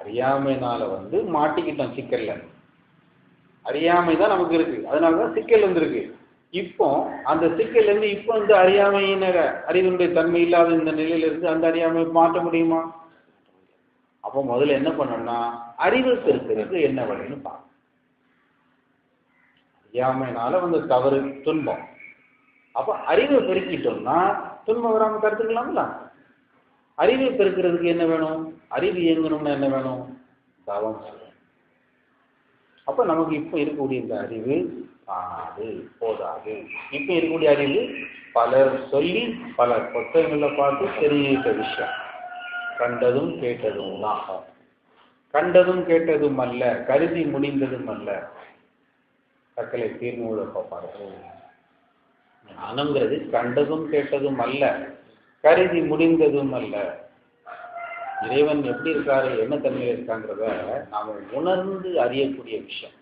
அறியாமைனால வந்து மாட்டிக்கிட்டோம் சிக்கல்ல. அறியாமை தான் நமக்கு இருக்கு. அதனால தான் சிக்கல் வந்திருக்கு. இப்போ அந்த சிக்கல்ல இருந்து இப்போ வந்து அறியாமையின அறிவினுடைய தன்மை இல்லாத இந்த நிலையில இருந்து அந்த அறியாமை மாற்ற முடியுமா? அப்போ முதல்ல என்ன பண்ணணும்னா அறிவு பெருக்கிறதுக்கு என்ன வழின்னு பார்க்கணும். அறியாமைனால வந்து தவறு துன்பம். அப்போ அறிவை பெருக்கிட்டோம்னா துன்பம் வராம தடுத்துக்கலாம்ல? அறிவை பெருக்கிறதுக்கு என்ன வேணும்? அறிவு இயங்கணும்னா என்ன வேணும்? தவம் செய்யணும். அப்ப நமக்கு இப்ப இருக்கக்கூடிய இந்த அறிவு காணாது போதாது. இப்ப இருக்கக்கூடிய அறிவு பலர் சொல்லி பல புத்தகங்களை பார்த்து தெரிஞ்சுக்கிட்ட விஷயம். கண்டதும் கேட்டதும் தான். கண்டதும் கேட்டதும் அல்ல கருதி முடிந்ததும் அல்ல. தக்கலை தீர்மூல பார்ப்பார்கள் ஞானங்கிறது கண்டதும் கேட்டதும் அல்ல. கருதி முடிந்ததும் அல்ல. இறைவன் எப்படி இருக்காரு என்ன தன்மையில் இருக்காங்கிறத நாம உணர்ந்து அறியக்கூடிய விஷயம்.